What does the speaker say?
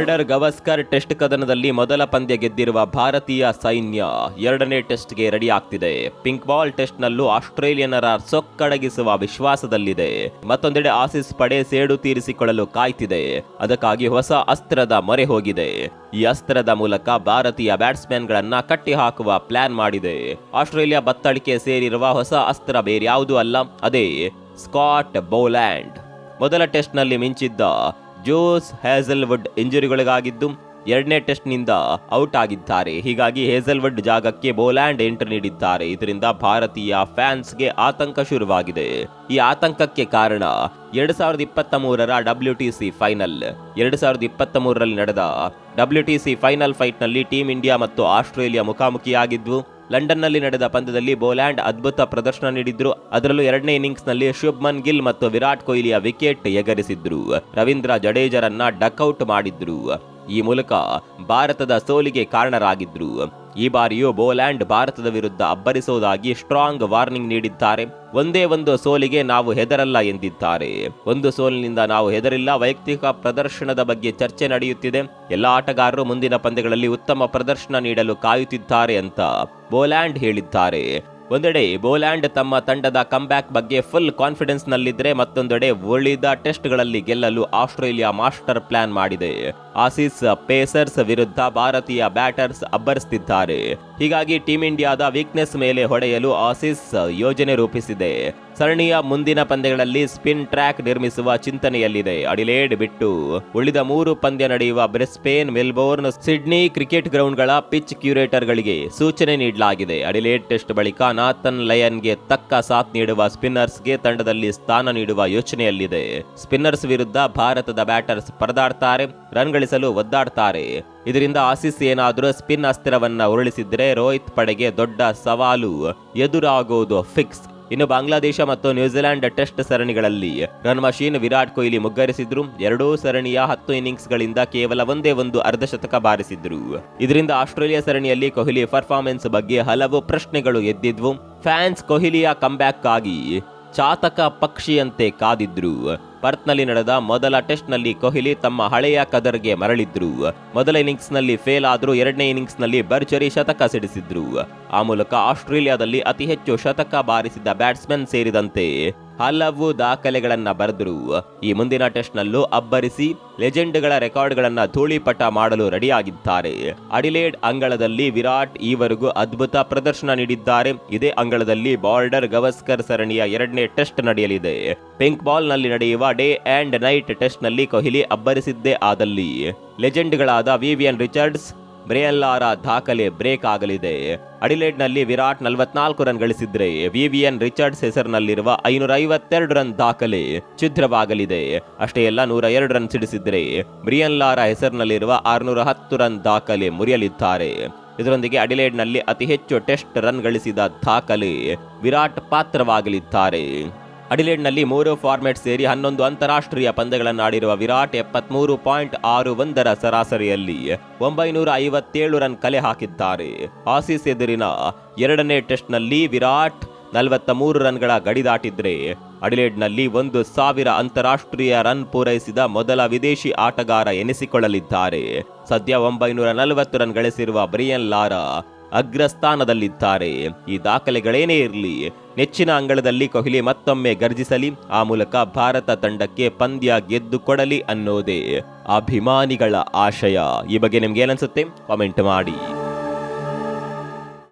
Border Gavaskar test ಕದನದಲ್ಲಿ ಮೊದಲ ಪಂದ್ಯ ಗೆದ್ದಿರುವ ಭಾರತೀಯ ಸೈನ್ಯ ಎರಡನೇ ಟೆಸ್ಟ್ಗೆ ರೆಡಿ ಆಗ್ತಿದೆ. ಪಿಂಕ್ ಬಾಲ್ ಟೆಸ್ಟ್ನಲ್ಲೂ ಆಸ್ಟ್ರೇಲಿಯನರ ಸೊಕ್ಕಡಗಿಸುವ ವಿಶ್ವಾಸದಲ್ಲಿದೆ. ಮತ್ತೊಂದೆಡೆ ಆಸೀಸ್ ಪಡೆ ಸೇಡು ತೀರಿಸಿಕೊಳ್ಳಲು ಕಾಯ್ತಿದೆ. ಅದಕ್ಕಾಗಿ ಹೊಸ ಅಸ್ತ್ರದ ಮೊರೆ ಹೋಗಿದೆ. ಈ ಅಸ್ತ್ರದ ಮೂಲಕ ಭಾರತೀಯ ಬ್ಯಾಟ್ಸ್ಮನ್ಗಳನ್ನ ಕಟ್ಟಿ ಹಾಕುವ ಪ್ಲಾನ್ ಮಾಡಿದೆ. ಆಸ್ಟ್ರೇಲಿಯಾ ಬತ್ತಳಿಕೆ ಸೇರಿರುವ ಹೊಸ ಅಸ್ತ್ರ ಬೇರ್ಯಾವುದೂ ಅಲ್ಲ, ಅದೇ ಸ್ಕಾಟ್ ಬೌಲ್ಯಾಂಡ್. ಮೊದಲ ಟೆಸ್ಟ್ನಲ್ಲಿ ಮಿಂಚಿದ್ದ ಜೋಸ್ ಹ್ಯಾಸಲ್ವುಡ್ ಇಂಜುರಿಗೊಳಗಾಗಿದ್ದು ಎರಡನೇ ಟೆಸ್ಟ್ನಿಂದ ಔಟ್ ಆಗಿದ್ದಾರೆ. ಹೀಗಾಗಿ ಹೇಸಲ್ವುಡ್ ಜಾಗಕ್ಕೆ ಬೋಲ್ಯಾಂಡ್ ಎಂಟ್ರಿ ನೀಡಿದ್ದಾರೆ. ಇದರಿಂದ ಭಾರತೀಯ ಫ್ಯಾನ್ಸ್ಗೆ ಆತಂಕ ಶುರುವಾಗಿದೆ. ಈ ಆತಂಕಕ್ಕೆ ಕಾರಣ ಎರಡು ಸಾವಿರದ ಇಪ್ಪತ್ತ ಮೂರರ ಡಬ್ಲ್ಯೂ ಟಿ ಸಿ ಫೈನಲ್ ಎರಡು ಸಾವಿರದ ಇಪ್ಪತ್ತ ಮೂರರಲ್ಲಿ ನಡೆದ ಡಬ್ಲ್ಯೂ ಟಿ ಸಿ ಫೈನಲ್ ಫೈಟ್ನಲ್ಲಿ ಟೀಮ್ ಇಂಡಿಯಾ ಮತ್ತು ಆಸ್ಟ್ರೇಲಿಯಾ ಮುಖಾಮುಖಿಯಾಗಿದ್ವು. ಲಂಡನ್ನಲ್ಲಿ ನಡೆದ ಪಂದ್ಯದಲ್ಲಿ ಬೋಲ್ಯಾಂಡ್ ಅದ್ಭುತ ಪ್ರದರ್ಶನ ನೀಡಿದ್ರು. ಅದರಲ್ಲೂ ಎರಡನೇ ಇನ್ನಿಂಗ್ಸ್ನಲ್ಲಿ ಶುಭ್ಮನ್ ಗಿಲ್ ಮತ್ತು ವಿರಾಟ್ ಕೊಹ್ಲಿಯ ವಿಕೆಟ್ ಎಗರಿಸಿದ್ರು. ರವೀಂದ್ರ ಜಡೇಜರನ್ನ ಡಕ್ಔಟ್ ಮಾಡಿದ್ರು. ಈ ಮೂಲಕ ಭಾರತದ ಸೋಲಿಗೆ ಕಾರಣರಾಗಿದ್ರು. ಈ ಬಾರಿಯೂ ಬೋಲ್ಯಾಂಡ್ ಭಾರತದ ವಿರುದ್ಧ ಅಬ್ಬರಿಸುವುದಾಗಿ ಸ್ಟ್ರಾಂಗ್ ವಾರ್ನಿಂಗ್ ನೀಡಿದ್ದಾರೆ. ಒಂದೇ ಒಂದು ಸೋಲಿಗೆ ನಾವು ಹೆದರಲ್ಲ ಎಂದಿದ್ದಾರೆ. ಒಂದು ಸೋಲಿನಿಂದ ನಾವು ಹೆದರಿಲ್ಲ, ವೈಯಕ್ತಿಕ ಪ್ರದರ್ಶನದ ಬಗ್ಗೆ ಚರ್ಚೆ ನಡೆಯುತ್ತಿದೆ. ಎಲ್ಲ ಆಟಗಾರರು ಮುಂದಿನ ಪಂದ್ಯಗಳಲ್ಲಿ ಉತ್ತಮ ಪ್ರದರ್ಶನ ನೀಡಲು ಕಾಯುತ್ತಿದ್ದಾರೆ ಅಂತ ಬೋಲ್ಯಾಂಡ್ ಹೇಳಿದ್ದಾರೆ. ಒಂದೆಡೆ ಬೋಲ್ಯಾಂಡ್ ತಮ್ಮ ತಂಡದ ಕಂಬ್ಯಾಕ್ ಬಗ್ಗೆ ಫುಲ್ ಕಾನ್ಫಿಡೆನ್ಸ್ ನಲ್ಲಿದ್ರೆ ಮತ್ತೊಂದೆಡೆ ಉಳಿದ ಟೆಸ್ಟ್ಗಳಲ್ಲಿ ಗೆಲ್ಲಲು ಆಸ್ಟ್ರೇಲಿಯಾ ಮಾಸ್ಟರ್ ಪ್ಲಾನ್ ಮಾಡಿದೆ. ಆಸೀಸ್ ಪೇಸರ್ಸ್ ವಿರುದ್ಧ ಭಾರತೀಯ ಬ್ಯಾಟರ್ಸ್ ಅಬ್ಬರಿಸುತ್ತಿದ್ದಾರೆ ಹೀಗಾಗಿ ಟೀಂ ಇಂಡಿಯಾದ ವೀಕ್ನೆಸ್ ಮೇಲೆ ಹೊಡೆಯಲು ಆಸೀಸ್ ಯೋಜನೆ ರೂಪಿಸಿದೆ. ಸರಣಿಯ ಮುಂದಿನ ಪಂದ್ಯಗಳಲ್ಲಿ ಸ್ಪಿನ್ ಟ್ರ್ಯಾಕ್ ನಿರ್ಮಿಸುವ ಚಿಂತನೆಯಲ್ಲಿದೆ. ಅಡಿಲೇಡ್ ಬಿಟ್ಟು ಉಳಿದ ಮೂರು ಪಂದ್ಯ ನಡೆಯುವ ಬ್ರಿಸ್ಬೇನ್, ಮೆಲ್ಬೋರ್ನ್, ಸಿಡ್ನಿ ಕ್ರಿಕೆಟ್ ಗ್ರೌಂಡ್ಗಳ ಪಿಚ್ ಕ್ಯೂರೇಟರ್ಗಳಿಗೆ ಸೂಚನೆ ನೀಡಲಾಗಿದೆ. ಅಡಿಲೇಡ್ ಟೆಸ್ಟ್ ಬಳಿಕ ನಾಥನ್ ಲಯನ್ಗೆ ತಕ್ಕ ಸಾಥ್ ನೀಡುವ ಸ್ಪಿನ್ನರ್ಸ್ಗೆ ತಂಡದಲ್ಲಿ ಸ್ಥಾನ ನೀಡುವ ಯೋಚನೆಯಲ್ಲಿದೆ. ಸ್ಪಿನ್ನರ್ಸ್ ವಿರುದ್ಧ ಭಾರತದ ಬ್ಯಾಟರ್ಸ್ ಪರದಾಡ್ತಾರೆ, ರನ್ ಗಳಿಸಲು ಒದ್ದಾಡ್ತಾರೆ. ಇದರಿಂದ ಆಸೀಸ್ ಏನಾದರೂ ಸ್ಪಿನ್ ಅಸ್ಥಿರವನ್ನ ಉರುಳಿಸಿದ್ರೆ ರೋಹಿತ್ ಪಡೆಗೆ ದೊಡ್ಡ ಸವಾಲು. ಎದುರಾಗೋದು ಫಿಕ್ಸ್. ಇನ್ನು ಬಾಂಗ್ಲಾದೇಶ ಮತ್ತು ನ್ಯೂಜಿಲೆಂಡ್ ಟೆಸ್ಟ್ ಸರಣಿಗಳಲ್ಲಿ ರನ್ ಮಷೀನ್ ವಿರಾಟ್ ಕೊಹ್ಲಿ ಮುಗ್ಗರಿಸಿದ್ರು. ಎರಡೂ ಸರಣಿಯ ಹತ್ತು ಇನ್ನಿಂಗ್ಸ್ಗಳಿಂದ ಕೇವಲ ಒಂದೇ ಒಂದು ಅರ್ಧಶತಕ ಬಾರಿಸಿದ್ರು. ಇದರಿಂದ ಆಸ್ಟ್ರೇಲಿಯಾ ಸರಣಿಯಲ್ಲಿ ಕೊಹ್ಲಿ ಪರ್ಫಾರ್ಮೆನ್ಸ್ ಬಗ್ಗೆ ಹಲವು ಪ್ರಶ್ನೆಗಳು ಎದ್ದಿದ್ವು. ಫ್ಯಾನ್ಸ್ ಕೊಹ್ಲಿಯ ಕಂಬ್ಯಾಕ್ಗಾಗಿ ಚಾತಕ ಪಕ್ಷಿಯಂತೆ ಕಾದಿದ್ರು. ಪರ್ತ್ನಲ್ಲಿ ನಡೆದ ಮೊದಲ ಟೆಸ್ಟ್ನಲ್ಲಿ ಕೊಹ್ಲಿ ತಮ್ಮ ಹಳೆಯ ಕದರ್ಗೆ ಮರಳಿದ್ರು. ಮೊದಲ ಇನ್ನಿಂಗ್ಸ್ನಲ್ಲಿ ಫೇಲ್ ಆದರೂ ಎರಡನೇ ಇನ್ನಿಂಗ್ಸ್ನಲ್ಲಿ ಭರ್ಜರಿ ಶತಕ ಸಿಡಿಸಿದ್ರು. ಆ ಮೂಲಕ ಆಸ್ಟ್ರೇಲಿಯಾದಲ್ಲಿ ಅತಿ ಹೆಚ್ಚು ಶತಕ ಬಾರಿಸಿದ ಬ್ಯಾಟ್ಸ್ಮನ್ ಸೇರಿದಂತೆ. ಹಲವು ದಾಖಲೆಗಳನ್ನ ಬರೆದರು. ಈ ಮುಂದಿನ ಟೆಸ್ಟ್ನಲ್ಲೂ ಅಬ್ಬರಿಸಿ, ಲೆಜೆಂಡ್ಗಳ ರೆಕಾರ್ಡ್ಗಳನ್ನು ಧೂಳಿಪಟ ಮಾಡಲು ರೆಡಿಯಾಗಿದ್ದಾರೆ. ಅಡಿಲೇಡ್ ಅಂಗಳದಲ್ಲಿ ವಿರಾಟ್ ಈವರೆಗೂ ಅದ್ಭುತ ಪ್ರದರ್ಶನ ನೀಡಿದ್ದಾರೆ. ಇದೇ ಅಂಗಳದಲ್ಲಿ ಬಾರ್ಡರ್ ಗವಸ್ಕರ್ ಸರಣಿಯ ಎರಡನೇ ಟೆಸ್ಟ್ ನಡೆಯಲಿದೆ. ಪಿಂಕ್ ಬಾಲ್ನಲ್ಲಿ ನಡೆಯುವ ಡೇ ಅಂಡ್ ನೈಟ್ ಟೆಸ್ಟ್ನಲ್ಲಿ ಕೊಹ್ಲಿ ಅಬ್ಬರಿಸಿದ್ದೇ ಆದಲ್ಲಿ. ಲೆಜೆಂಡ್ಗಳಾದ ವಿವಿಯನ್ ರಿಚರ್ಡ್ಸ್ ಬ್ರೇಯಲ್ಲಾರ ದಾಖಲೆ ಬ್ರೇಕ್ ಆಗಲಿದೆ. ಅಡಿಲೇಡ್ನಲ್ಲಿ ವಿರಾಟ್ ನಲವತ್ನಾಲ್ಕು ರನ್ ಗಳಿಸಿದ್ರೆ ವಿವಿಎನ್ ರಿಚರ್ಡ್ಸ್ ಹೆಸರಿನಲ್ಲಿರುವ ಐನೂರ ಐವತ್ತೆರಡು ರನ್ ದಾಖಲೆ ಛಿದ್ರವಾಗಲಿದೆ. ಅಷ್ಟೇ ಎಲ್ಲ ನೂರ ಎರಡು ರನ್ ಸಿಡಿಸಿದ್ರೆ ಬ್ರಿಯನ್ಲಾರ ಹೆಸರಿನಲ್ಲಿರುವ ಆರುನೂರ ಹತ್ತು ರನ್ ದಾಖಲೆ ಮುರಿಯಲಿದ್ದಾರೆ. ಇದರೊಂದಿಗೆ ಅಡಿಲೇಡ್ನಲ್ಲಿ ಅತಿ ಹೆಚ್ಚು ಟೆಸ್ಟ್ ರನ್ ಗಳಿಸಿದ ದಾಖಲೆ ವಿರಾಟ್ ಪಾತ್ರವಾಗಲಿದ್ದಾರೆ. ಅಡಿಲೇಡ್ನಲ್ಲಿ ಮೂರು ಫಾರ್ಮೆಟ್ ಸೇರಿ ಹನ್ನೊಂದು ಅಂತಾರಾಷ್ಟ್ರೀಯ ಪಂದ್ಯಗಳನ್ನು ಆಡಿರುವ ವಿರಾಟ್ ಎಪ್ಪತ್ಮೂರು ಪಾಯಿಂಟ್ ಆರು ಒಂದರ ಸರಾಸರಿಯಲ್ಲಿ ಒಂಬೈನೂರ ಐವತ್ತೇಳು ರನ್ ಕಲೆ ಹಾಕಿದ್ದಾರೆ. ಆಸೀಸ್ ಎದುರಿನ ಎರಡನೇ ಟೆಸ್ಟ್ನಲ್ಲಿ ವಿರಾಟ್ ನಲವತ್ತ ಮೂರು ರನ್ಗಳ ಗಡಿ ದಾಟಿದ್ರೆ ಅಡಿಲೇಡ್ನಲ್ಲಿ ಒಂದು ಸಾವಿರ ಅಂತಾರಾಷ್ಟ್ರೀಯ ರನ್ ಪೂರೈಸಿದ ಮೊದಲ ವಿದೇಶಿ ಆಟಗಾರ ಎನಿಸಿಕೊಳ್ಳಲಿದ್ದಾರೆ. ಸದ್ಯ ಒಂಬೈನೂರ ನಲವತ್ತು ರನ್ ಗಳಿಸಿರುವ ಬ್ರಿಯನ್ ಲಾರಾ ಅಗ್ರಸ್ಥಾನದಲ್ಲಿದ್ದಾರೆ. ಈ ದಾಖಲೆಗಳೇನೇ ಇರಲಿ, ನೆಚ್ಚಿನ ಅಂಗಳದಲ್ಲಿ ಕೊಹ್ಲಿ ಮತ್ತೊಮ್ಮೆ ಗರ್ಜಿಸಲಿ, ಆ ಮೂಲಕ ಭಾರತ ತಂಡಕ್ಕೆ ಪಂದ್ಯ ಗೆದ್ದು ಕೊಡಲಿ ಅನ್ನೋದೇ ಅಭಿಮಾನಿಗಳ ಆಶಯ. ಈ ಬಗ್ಗೆ ನಿಮ್ಗೆ ಏನನ್ಸುತ್ತೆ ಕಾಮೆಂಟ್ ಮಾಡಿ.